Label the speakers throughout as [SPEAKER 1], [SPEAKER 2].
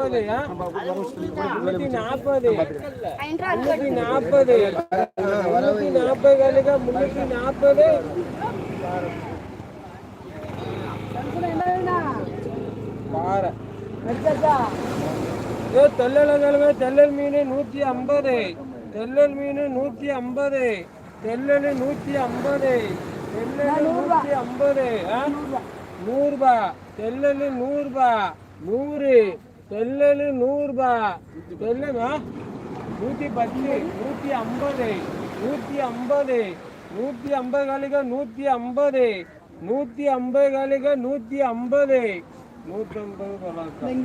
[SPEAKER 1] முன்னூத்தி நாற்பது முன்னூத்தி நாற்பது. முன்னூத்தி நாற்பது. முன்னூத்தி நாற்பது பாறை தெல்லல் மீன் நூத்தி ஐம்பது. தெல்லல் மீன் நூத்தி ஐம்பது. தெல்லல் நூத்தி ஐம்பது. தெல்லல் நூத்தி ஐம்பது. நூறுபா. தெல்லல் நூறுபா. நூறு. தெல்லல் நூறுபா. தெல்லல் நூத்தி பத்து நூத்தி ஐம்பது நூத்தி ஐம்பது நூத்தி ஐம்பது காலிக நூத்தி ஐம்பது நூத்தி ஐம்பது காலிக நூத்தி ஐம்பது நூத்தி ஐம்பது பழக்கம்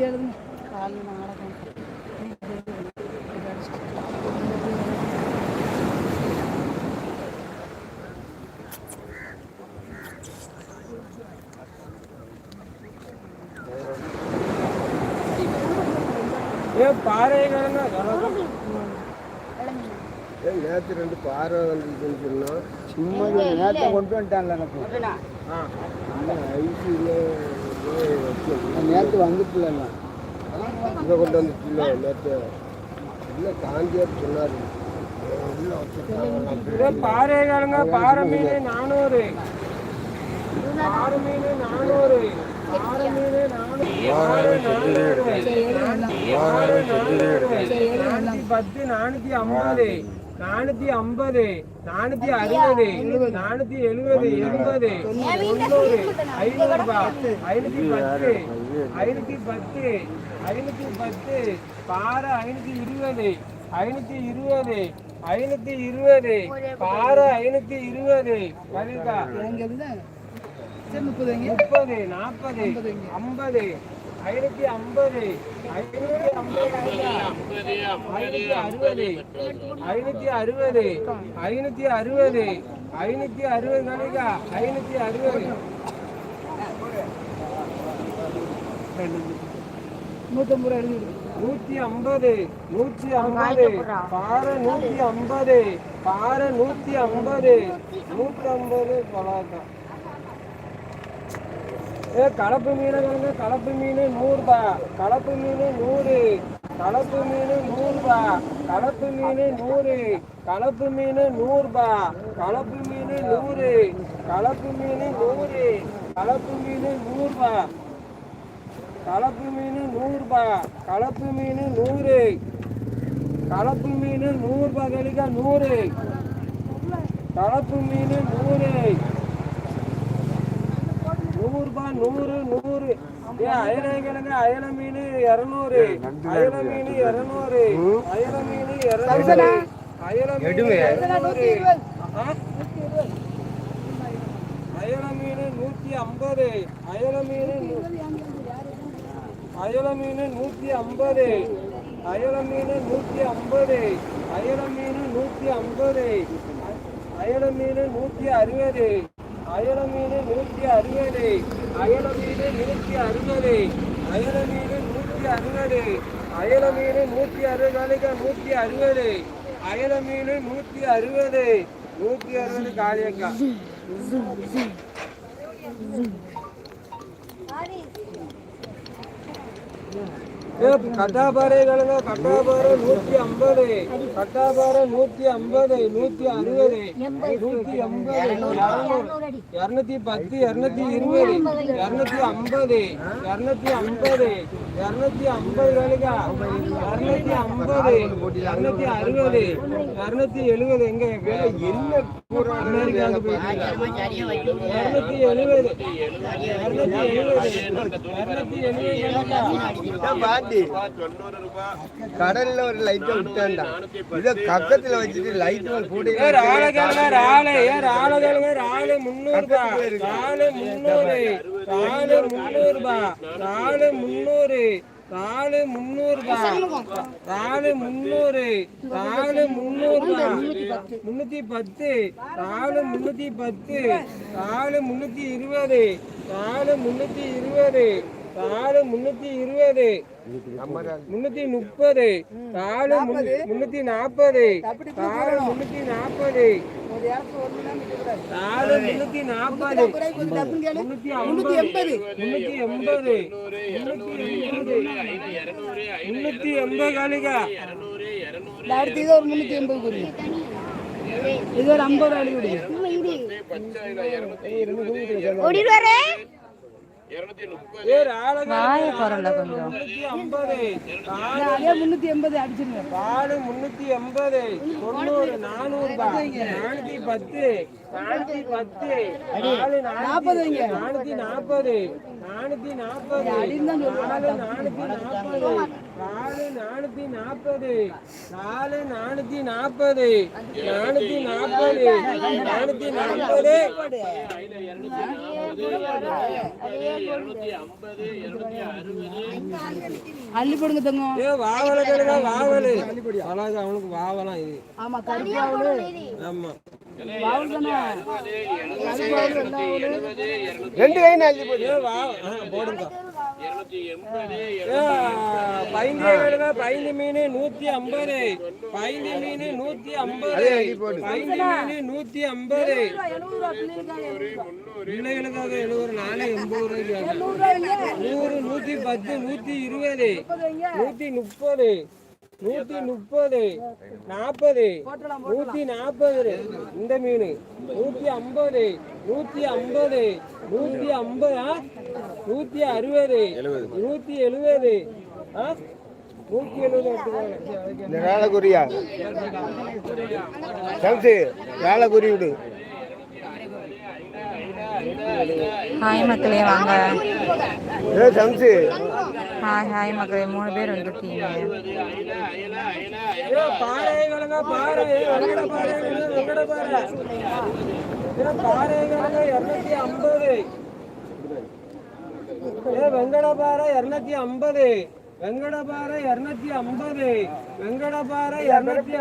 [SPEAKER 1] ஏ பாறை கிழங்க
[SPEAKER 2] பாறை வந்துச்சுன்னு சொன்னோம் சும்மா நேற்று கொண்டு வந்துட்டான்ல எனக்கு. ஐசி நேற்று வந்துட்டுல இதை கொண்டு வந்துச்சுல நேற்று இல்லை காந்தியார் சொன்னார்.
[SPEAKER 1] ஏ பாறை மீன் நானூறு. பாறை மீன் நானூறு. பாறை மீன் நானூறு. பத்து நானூத்தி ஐம்பது. நானூத்தி ஐம்பது நானூத்தி அறுபது நானூத்தி எழுபது எண்பது தொண்ணூறு. ஐநூறு ரூபாய் ஐநூத்தி பத்து ஐநூத்தி பத்து ஐநூத்தி பத்து பாறை ஐநூத்தி இருபது ஐநூத்தி இருபது ஐநூத்தி இருபது பாறை ஐநூத்தி இருபது. முப்பது நாற்பது ஐம்பது. ஐநூத்தி ஐம்பது ஐநூத்தி ஐம்பது ஐநூத்தி அறுபது ஐநூத்தி அறுபது ஐநூத்தி அறுபது ஐநூத்தி அறுபது கணக்கா ஐநூத்தி அறுபது நூத்தி ஐம்பது நூத்தி ஐம்பது பாறை நூத்தி ஐம்பது பாறை நூத்தி ஐம்பது நூத்தி ஐம்பது பலாக்கம் ஏ கலப்பு மீன் வந்து கலப்பு மீன் நூறுபா கலப்பு மீன் நூறு கலப்பு மீன் நூறுபா கலப்பு மீன் நூறு கலப்பு மீன் நூறுபா கலப்பு மீன் நூறு கலப்பு மீன் நூறு கலப்பு மீன் நூறுபா கலப்பு மீன் நூறுபா கலப்பு மீன் நூறு கலப்பு மீன் நூறுபா கழிக்க நூறு கலப்பு மீன் நூறு நூறுபா நூறு நூறு. ஏ அயல கிழங்கு அயல மீன் இரநூறு. அயல மீன் இரநூறு. அயல மீன் இரநூறு. அயல மீன்? அயல மீன் நூத்தி ஐம்பது. அயல மீன் அயல மீன் நூத்தி ஐம்பது. அயல மீன் நூத்தி ஐம்பது. அயல மீன் நூத்தி ஐம்பது. அயல மீன் நூத்தி அறுபது. அயல மீது நூற்றி அறுபது. அயல மீது நூற்றி அறுபது. அயல மீன் நூற்றி அறுபது. அயல மீன் நூற்றி அறுபது நூற்றி அறுபது. அயல மீன் நூற்றி அறுபது. நூற்றி அறுபது காளியக்கா. ஏ, கட்டாபாறைகளுங்க கட்டாபாறை நூத்தி ஐம்பது. கட்டாபாறை நூத்தி ஐம்பது நூத்தி அறுபது. நூத்தி எண்பது இரநூறு இரநூத்தி பத்து இரநூத்தி இருபது இரநூத்தி ஐம்பது இரநூத்தி ஐம்பது இரநூத்தி ஐம்பது வேலைக்கா இரநூத்தி ஐம்பது இரநூத்தி அறுபது இரநூத்தி எழுபது. எங்க வேலை என்ன அமெரிக்காவுக்கு போயிட்டு இரநூத்தி எழுபது. இரநூத்தி எழுபது. இரநூத்தி எழுபது
[SPEAKER 2] பாண்டி கடல்ல ஒரு லைட்டை விட்டான்டா. இத பக்கத்துல வச்சுட்டு லைட் போட்டு
[SPEAKER 1] ராளை கேளுங்க ராளை முந்நூறு ராளை முந்நூறு ராளை முந்நூறு முன்னூத்தி பத்து ராளை முன்னூத்தி பத்து ராளை முன்னூத்தி இருபது ராளை முன்னூத்தி இருபது. ராளை முன்னூத்தி இருபது. முன்னூத்தி முப்பது. நாலு முன்னூத்தி நாற்பது. நாலு முன்னூத்தி நாற்பது. நாலு முன்னூத்தி நாற்பது. முன்னூத்தி ஐம்பது முன்னூத்தி எண்பது. முன்னூத்தி எண்பது. காலிகா
[SPEAKER 3] அடுத்து இது ஒரு எண்பது இது ஒரு ஐம்பது அடி கொடுங்க
[SPEAKER 1] ஏ ராலகா முன்னூத்தி
[SPEAKER 3] எண்பது. அடிச்சிருங்க
[SPEAKER 1] பாலு முன்னூத்தி எண்பது தொண்ணூறு நானூறு நானூத்தி பத்து. நானூத்தி பத்து. நானூத்தி நாற்பது. நானூத்தி நாற்பது. நாலு நானூத்தி நாற்பது. நாலு நானூத்தி நாற்பது. நாலு நானூத்தி நாற்பது. நானூத்தி நாற்பது. நானூத்தி நாற்பது.
[SPEAKER 3] அள்ளி போடுங்க தங்கம்.
[SPEAKER 1] ஏ வாவல கேளுங்க வாவலு. அழகு அவனுக்கு வாவலாம் இது.
[SPEAKER 3] ஆமா கருப்பு ஆவுளு
[SPEAKER 1] ஆமா.
[SPEAKER 2] ரெண்டு கை அள்ளி போடு
[SPEAKER 1] ஏ வா ஆ, போடுங்க. ஏ, பைந்து கேளுங்க பைந்து மீன் நூத்தி ஐம்பது. பைந்து மீன் நூத்தி ஐம்பது. பைந்து மீன் நூத்தி ஐம்பது.
[SPEAKER 3] பிள்ளைகளுக்காக எழுபது
[SPEAKER 1] நாளை எண்பது ரூபாய்க்கு.
[SPEAKER 3] நூறு
[SPEAKER 1] நூத்தி பத்து நூத்தி இருபது. நூத்தி முப்பது. நூத்தி முப்பது நாற்பது நூத்தி நாற்பது இந்த மீன். நூத்தி ஐம்பது நூத்தி ஐம்பது நூத்தி ஐம்பது? ஆ? நூத்தி அறுபது நூத்தி எழுபது ஆ? நூத்தி எழுபது எடுத்துக்கோங்க.
[SPEAKER 2] இந்த வேலை குறியா சம்சு வேலை குறி விடு.
[SPEAKER 4] ஹாய் மக்களே வாங்க.
[SPEAKER 2] ஏ சம்சு.
[SPEAKER 4] ஹாய் ஹாய் மக்களே மூணு பேர் வந்துருக்கீங்க
[SPEAKER 1] ஏ, பாறைகளுங்க பாறை வெங்கட பாறை வெங்கட பாறை ஏ, பாறைகளுங்க இருநூத்தி ஐம்பது. ஏ வெங்கட பாறை இருநூத்தி ஐம்பது. வெங்கட பாறை இருநூத்தி ஐம்பது. வெங்கட பாறை இருநூத்தி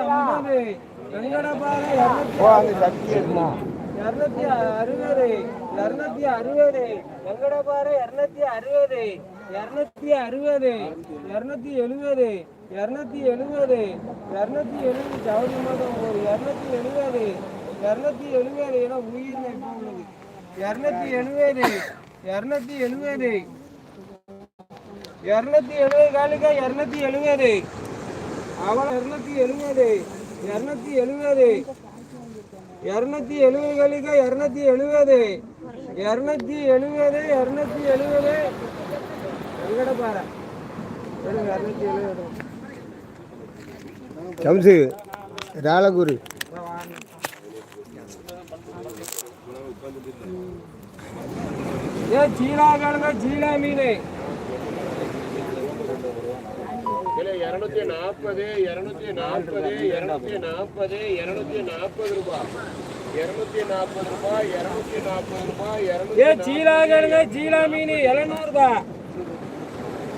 [SPEAKER 1] அறுபது. இருநூத்தி அறுபது. வெங்கடபாறை இருநூத்தி அறுபது. இருநூத்தி அறுபது இரநூத்தி எழுபது இருநூத்தி எழுபது இருநூத்தி எழுபது ஜவுளி மாதம் ஒரு இருநூத்தி எழுபது இரநூத்தி எழுபது ஏன்னா உயிர் உள்ளது இரநூத்தி எழுபது இரநூத்தி எழுபது இரநூத்தி எழுபது காலிக்கா இருநூத்தி எழுபது அவன் இருநூத்தி எழுபது இரநூத்தி எழுபது இரநூத்தி எழுபதுகளுக்கு இரநூத்தி இரநூத்தி எழுபது இரநூத்தி எழுபது இரநூத்தி எழுபது
[SPEAKER 2] சம்சு வேலை குறி
[SPEAKER 1] ஏ சீலா கிழங்க சீலா மீன்.
[SPEAKER 5] இருநூத்தி நாற்பது இருநூத்தி நாற்பது இருநூத்தி நாற்பது இருநூத்தி நாற்பது ரூபாய் இருநூத்தி நாற்பது ரூபாய் இருநூத்தி நாற்பது ரூபாய்
[SPEAKER 1] சீலா கிழங்க சீலா மீன் எழுநூறுபா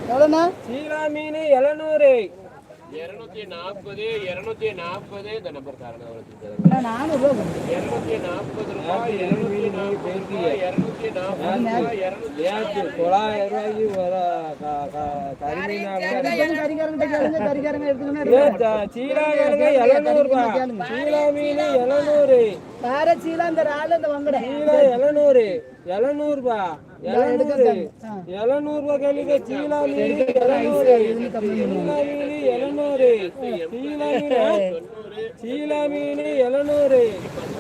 [SPEAKER 3] எவ்வளோண்ணா?
[SPEAKER 1] சீலா மீன் எழுநூறு.
[SPEAKER 5] இருநூத்தி நாற்பது இருநூத்தி நாற்பது இந்த நம்பர் இருநூத்தி நாற்பது ரூபாய் இருநூத்தி நாற்பது ரூபாய் இருநூத்தி நாற்பது ரூபாய் இருநூத்தி
[SPEAKER 1] ஏத்து தொள்ளாயிரம் ரூபாய்க்கு எழுநூறுபா எழுநூறுபா எழுநூறு. எழுநூறுபா கேளுங்க சீலா மீன் எழுநூறு. சீலா மீன் எழுநூறு. சீலா மீன் சீலா மீன் எழுநூறு.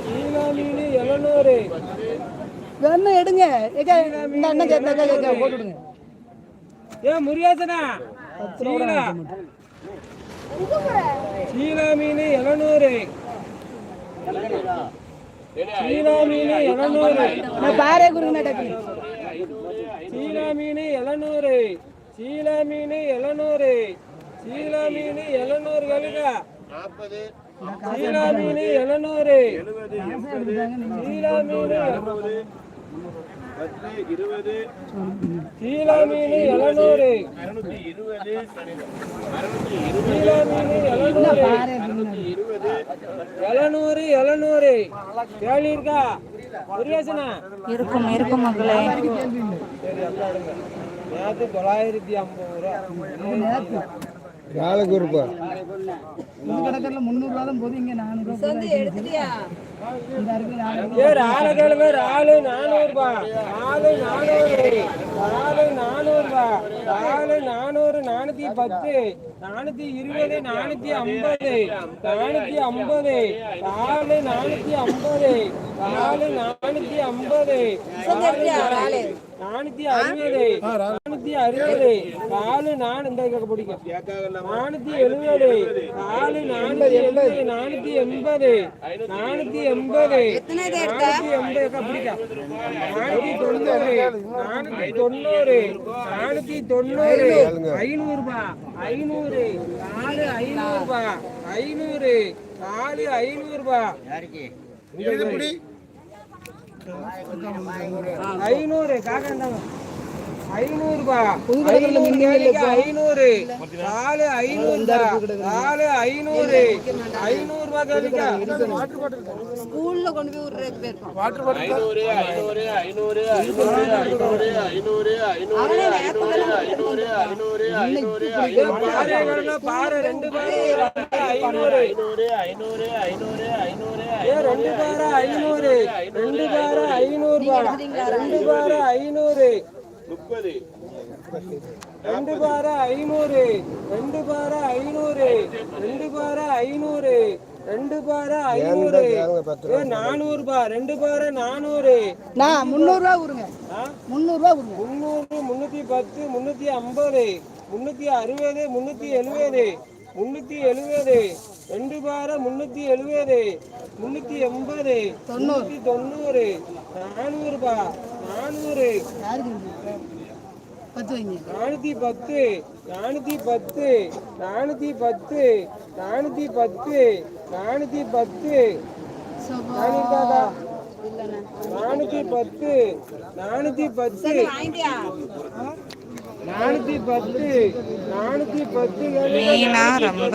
[SPEAKER 1] சீலா மீன் எழுநூறு.
[SPEAKER 3] வேணா எடுங்க. அண்ணன் கேட்டா கேட்க போட்டு விடுங்க.
[SPEAKER 1] ஏ முருகேசனா? சீலா. சீலா மீன் எழுநூறு. சீலா மீன் எழுநூறு.
[SPEAKER 3] நான் பாரே டக்கு
[SPEAKER 1] சீலா மீன் எழுநூறு. சீலா மீன் எழுநூறு. சீலா மீன் எழுநூறு கழுகா.
[SPEAKER 5] நாற்பது.
[SPEAKER 1] சீலா மீன் எழுநூறு. சீலா மீன்
[SPEAKER 5] பத்து இருபது.
[SPEAKER 1] சீலா மீன் எழுநூறு.
[SPEAKER 5] அறுநூத்தி இருபது. அறுநூத்தி
[SPEAKER 1] எழுநூறு.
[SPEAKER 5] இருபது.
[SPEAKER 1] எழுநூறு எழுநூறு. கேள்வி இருக்கா
[SPEAKER 4] இருக்கும் இருக்கும் மக்களே
[SPEAKER 1] நேற்று தொள்ளாயிரத்தி ஐம்பது ரூபா.
[SPEAKER 2] வேலை குறிப்பா
[SPEAKER 3] இந்த கடைக்காரில் முந்நூறுரூவா தான் போதும் இங்கே நானூறுரூவா இந்த இருக்குது நானூறு.
[SPEAKER 1] ஏ ராலு கேளுங்க நானூறுபா. ராலு நானூறு. ராலு நானூறுபா. நானூறு நானூத்தி பத்து. நானூத்தி இருபது நானூத்தி ஐம்பது. நானூத்தி ஐம்பது. ராலு நானூத்தி ஐம்பது. ராலு நானூத்தி ஐம்பது. நானூத்தி அறுபது. நானூத்தி அறுபது. நாலு நான் இந்த பிடிக்கும். நானூத்தி எழுபது. நாலு நானூத்தி எழுபது நானூத்தி எண்பது. நானூத்தி எண்பது. நானூத்தி எண்பது பிடிக்கும். நானூத்தி தொண்ணூறு. நானூத்தி தொண்ணூறு. நானூத்தி தொண்ணூறு. ஐநூறு. ரூபா ஐநூறு நாலு ஐநூறு. ரூபா ஐநூறு நாலு ஐநூறு. ரூபா ஐநூறு காக்காண்டாங்க ஐநூறுபா. ஐநூறு நாலு ஐநூறு. நாலு ஐநூறு. ஐநூறு
[SPEAKER 3] ஸ்கூல்ல கொண்டு போய்
[SPEAKER 5] ஐநூறு ஐநூறு ஐநூறு ஐநூறு ஐநூறு ஐநூறு ஐநூறு ஐநூறு ஐநூறு ஐநூறு
[SPEAKER 1] ரெண்டு பாறை ஐநூறு
[SPEAKER 5] ஐநூறு. ஐநூறு. ஐநூறு ஐநூறு
[SPEAKER 1] ஏ ரெண்டு பாறை ஐநூறு. ரெண்டு பாறை ஐநூறு ரெண்டு பாறை ஐநூறு.
[SPEAKER 5] முப்பது.
[SPEAKER 1] ரெண்டு பார ஐநூறு ரெண்டு பார ஐநூறு ரெண்டு பார ஐநூறு ரெண்டு பார ஐநூறு. நானூறு பா ரெண்டு பார நானூறு.
[SPEAKER 3] நான் முந்நூறு ரூபா கொடுங்க
[SPEAKER 1] முந்நூறு
[SPEAKER 3] ரூபா கொடுங்க
[SPEAKER 1] முந்நூறு முந்நூத்தி பத்து முன்னூத்தி ஐம்பது முன்னூத்தி அறுபது முன்னூத்தி எழுபது முன்னூத்தி எழுபது ரெண்டு பார முன்னூத்தி எழுபது முன்னூத்தி எண்பது தொண்ணூத்தி தொண்ணூறு நானூறு ரூபாய் நானூறு.
[SPEAKER 3] இருக்கு? பத்து
[SPEAKER 1] நானூற்றி பத்து நானூற்றி பத்து நானூற்றி பத்து நானூற்றி பத்து நானூற்றி பத்து. நானூற்றி பத்து நானூற்றி பத்து. நானூற்றி பத்து
[SPEAKER 4] ரொம்ப.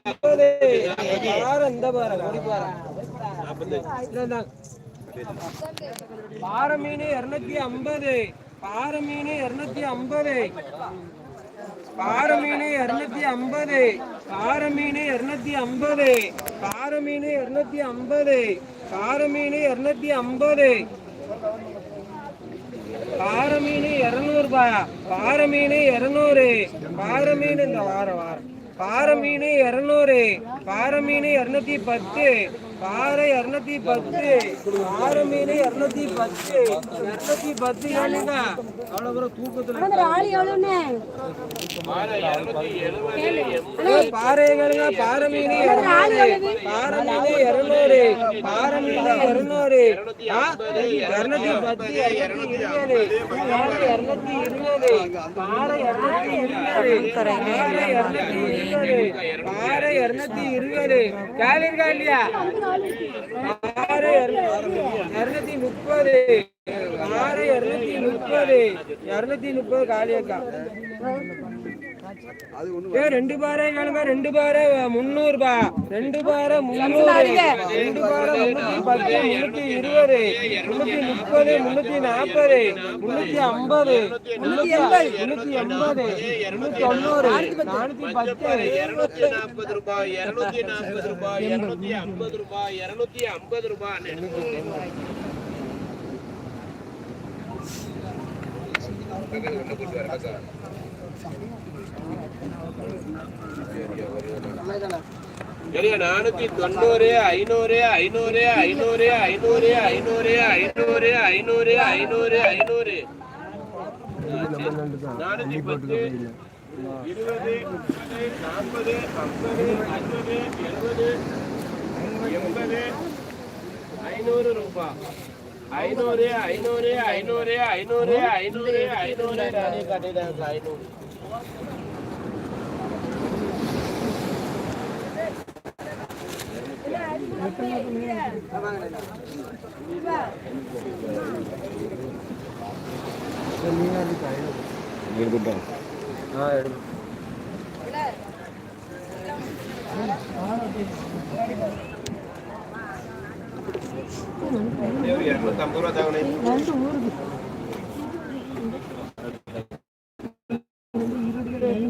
[SPEAKER 1] அது இந்த பாரம் கொடி இருநூத்தி ஐம்பது. பாறை மீன் இருநூத்தி ஐம்பது. பாறை மீன் இருநூத்தி ஐம்பது. பாறை மீன் இருநூத்தி ஐம்பது. பாறை மீன் இருநூத்தி ஐம்பது. பாறை மீன் இருநூத்தி ஐம்பது. பாறை மீன் இரநூறுபா பாறை மீன் இரநூறு. பாறை மீன் இந்த வாரம் வாரம். பாறை மீன் இரநூறு பாறை மீன் இரநூத்தி பத்து. பாறை இரநூத்தி பத்து பாறை மீன் இரநூத்தி பத்து இரநூத்தி பத்து ஏழுங்க அவ்வளோ தூரம் தூக்கத்துல பாறைகளுங்க பாறை மீன் பாறை மீன் இரநூறு பாறை மீன் இரநூறு இரநூத்தி பத்து இரநூத்தி இருபது இரநூத்தி இருபது பாறை இரநூத்தி இருபது பாறை இரநூத்தி இருபது காலிருக்கா இல்லையா? பாறை இரநூத்தி முப்பது. பாறை இரநூத்தி முப்பது. இரநூத்தி முப்பது காலியாக்கா ரெண்டு பாறை ரெண்டு பாறை முந்நூறு ரூபா ரெண்டு பாறை முந்நூறு. ரெண்டு பாறை முன்னூத்தி பத்து முன்னூத்தி இருபது முன்னூத்தி முப்பது முன்னூத்தி நாற்பது முன்னூத்தி ஐம்பது முன்னூத்தி முன்னூத்தி எண்பது முன்னூத்தி தொண்ணூறு நானூத்தி பத்து.
[SPEAKER 5] இருநூத்தி நாற்பது ரூபாய் இருநூத்தி நாற்பது ரூபாய் இருநூத்தி ஐம்பது ரூபாய் இருநூத்தி ஐம்பது ரூபாய். நானூத்தி தொண்ணூறு ஐநூறு ஐநூறு ஐநூறு ஐநூறு ஐநூறு ஐநூறு ஐநூறு ஐநூறு ஐநூறு நானூத்தி பத்து இருபது முப்பது நாற்பது ஐம்பது அறுபது எழுபது எண்பது ஐநூறு ரூபாய் ஐநூறு ஐநூறு ஐநூறு ஐநூறு ஐநூறு ஐநூறு ஐநூறு எடுத்துட்டோம் ஆ எடு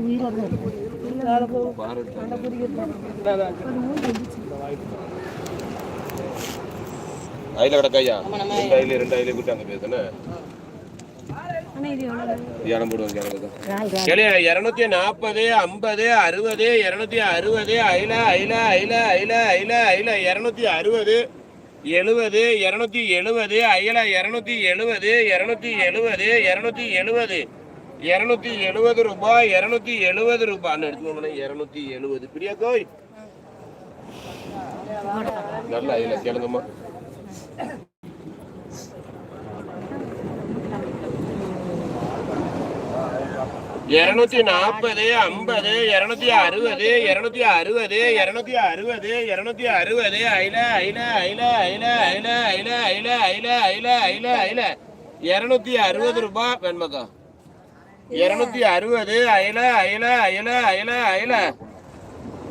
[SPEAKER 5] உயிராக ஐல கிடக்காயா ரெண்டு ஐல ரெண்டு ஐல பேசுனே இருநூத்தி நாற்பது ஐம்பது அறுபது இருநூத்தி அறுபது ஐல ஐல ஐல ஐல ஐல ஐல இருநூத்தி அறுபது எழுபது இருநூத்தி எழுபது ஐல இருநூத்தி எழுபது இருநூத்தி எழுபது இருநூத்தி எழுபது இருநூத்தி எழுபது ரூபாய் இருநூத்தி எழுபது ரூபாய்னு எடுத்துக்கோங்களேன் இருநூத்தி எழுபது. பிரியா கோய். நல்லா ஐல கேளுங்கம்மா. இருநூத்தி நாற்பது ஐம்பது இருநூத்தி அறுபது இருநூத்தி அறுபது இருநூத்தி அறுபது இருநூத்தி அறுபது ஐல ஐல ஐல ஐல ஐல ஐல ஐல ஐல ஐல ஐல ஐல இருநூத்தி அறுபது ரூபாய் வெண்மக்கா இருநூத்தி அறுபது ஐல ஐல ஐல ஐல ஐல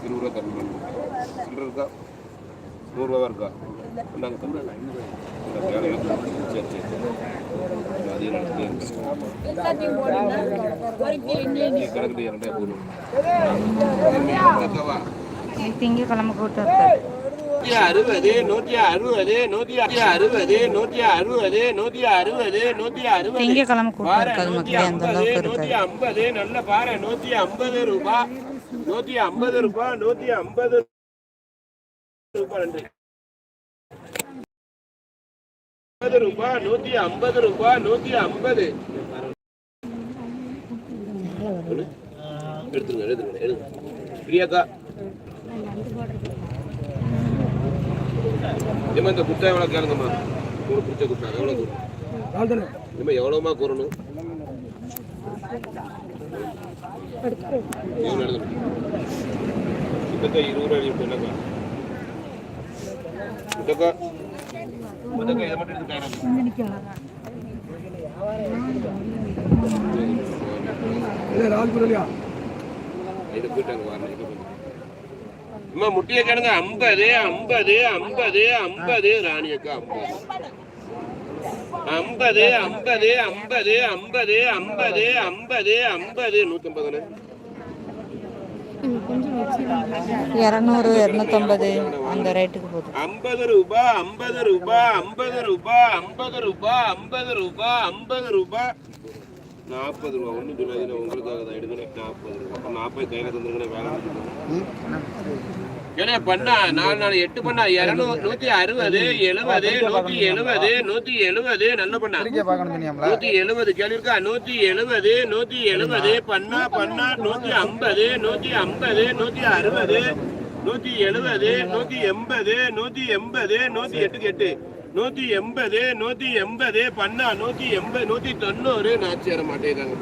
[SPEAKER 5] இருபது இருக்கா நூறுரூவா இருக்கா இந்தாங்க தம்பி. சரி சரி சரி அதையும் நடத்தி கணக்கு இரண்டே போதும் அக்காவா
[SPEAKER 4] நீ திங்கக்கிழமை கூட்டம் இருக்காது
[SPEAKER 5] நூத்தி அறுபது நூத்தி அறுபது நூத்தி அறுபது நூத்தி அறுபது நூத்தி அறுபது நூத்தி அறுபது
[SPEAKER 4] திங்கக்கிழமை கூட்டம் இருக்காது
[SPEAKER 5] நூத்தி
[SPEAKER 4] மக்களே அந்த அளவுக்கு
[SPEAKER 5] ஐம்பது நல்ல பாரு நூத்தி ஐம்பது ரூபாய் நூத்தி ஐம்பது ரூபாய் நூத்தி ஐம்பது ரூபாய் ரூபாய் நூத்தி ஐம்பது ரூபாய் நூத்தி ஐம்பது எடுத்துருங்க எடுத்துருங்க எடுங்க பிரியாக்கா ஏமா இந்த குட்டை எவ்வளோ கேளுங்கம்மா ஒரு குட்டை குட்டா எவ்வளோ கூறும் ஏமா எவ்வளோமா கூறணும் எவ்வளோ இருபது ரூபாய் எழுதி முட்டிய கிடங்க ஐம்பது ஐம்பது ஐம்பது ஐம்பது ராணியக்கா ஐம்பது ஐம்பது ஐம்பது ஐம்பது ஐம்பது ஐம்பது ஐம்பது நூத்தி ஐம்பதுன்னு
[SPEAKER 4] இரநூறு இரநூத்தம்பது அந்த ரேட்டுக்கு போகுது
[SPEAKER 5] ஐம்பது ரூபா ஐம்பது ரூபா ஐம்பது ரூபா ஐம்பது ரூபா ஐம்பது ரூபா ஐம்பது ரூபா. நாற்பது ரூபா ஒன்றும் சொல்லாதீங்க. உங்களுக்காக தான் எடுக்கணும் நாற்பது ரூபா. அப்போ நாற்பது கையில் தந்துருக்கணும் வேலை ஏன்னா பண்ணா நாலு நாலு எட்டு பண்ணா இரநூறு நூத்தி அறுபது எழுபது நூத்தி எழுபது நூத்தி எழுபது நல்ல பண்ணா. நூத்தி எழுபது கேள்வி இருக்கா நூத்தி எழுபது நூத்தி எழுபது பண்ணா பண்ணா நூத்தி ஐம்பது நூத்தி ஐம்பது நூத்தி அறுபது நூத்தி எழுபது நூத்தி எண்பது நூத்தி எண்பது நூத்தி எட்டுக்கு எட்டு. நூத்தி எண்பது நூத்தி எண்பது பண்ணா நூத்தி எண்பது நூத்தி தொண்ணூறு. நான் சேர மாட்டேங்கிறாங்க.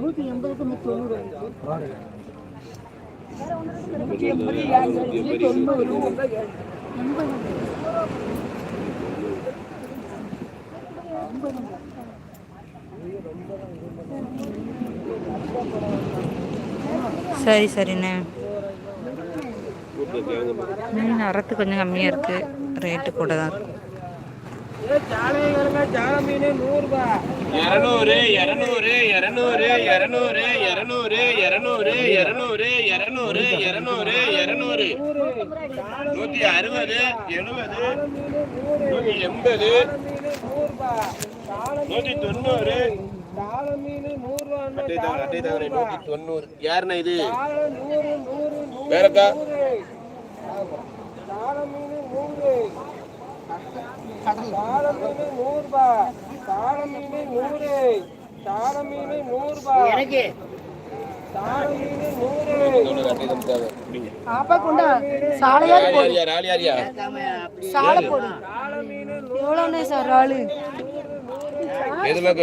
[SPEAKER 3] நூத்தி எண்பதுக்கு நூத்தி தொண்ணூறு நூத்தி எண்பது
[SPEAKER 4] சரி சரிண்ணே.
[SPEAKER 5] கூப்பிட்டு
[SPEAKER 4] மீன் அறத்து கொஞ்சம் கம்மியாக இருக்குது ரேட்டு கூட தான் இருக்கு.
[SPEAKER 5] இரநூறு இரநூறு இரநூறு இரநூறு இரநூறு இரநூறு இரநூறு இரநூறு இரநூறு இருநூறு. நூத்தி அறுபது எழுபது நூத்தி எண்பது நூற்றி தொண்ணூறு தாள மீன் நூறுரூவா தொண்ணூறு. யாருண்ணா இது? வேறக்கா
[SPEAKER 3] தாள
[SPEAKER 1] மீன் நூறு தாள மீன் நூறுபா. தாள மீன் நூறு.
[SPEAKER 3] தாள மீன் நூறுபா எனக்கு பாப்பா குண்டா. சாலையா சாலை
[SPEAKER 1] போடும்
[SPEAKER 3] எவ்வளோ சார் ஆளு? எதுலாம்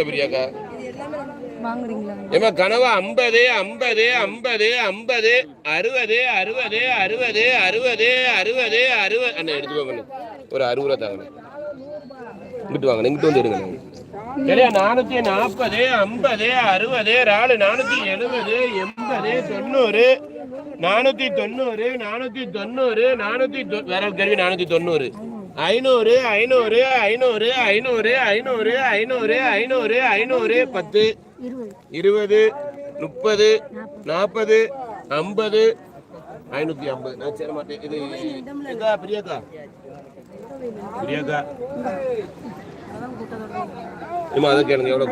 [SPEAKER 5] ஏமா கனவா? ஐம்பது ஐம்பது ஐம்பது ஐம்பது அறுபது அறுபது அறுபது அறுபது அறுபது அறுபது. அண்ணா எடுத்துக்கோங்க ஒரு அறுபது ரூபா தாங்க இங்கிட்டு வாங்க இங்கிட்டு வந்து எடுங்க சரியா நானூத்தி நாற்பது ஐம்பது அறுபது நாலு நானூத்தி எழுபது எண்பது தொண்ணூறு நானூத்தி தொண்ணூறு நானூத்தி தொண்ணூறு நானூத்தி தொ- வேற கருவி நானூத்தி தொண்ணூறு. ஐநூறு ஐநூறு ஐநூறு ஐநூறு ஐநூறு ஐநூறு ஐநூறு ஐநூறு பத்து இருபது முப்பது நாற்பது ஐம்பது ஐநூத்தி ஐம்பது. நான் சேர மாட்டேன். இது இதா பிரியாக்கா? பிரியாக்கா. இம்மா அதை கேளுங்க எவ்வளோ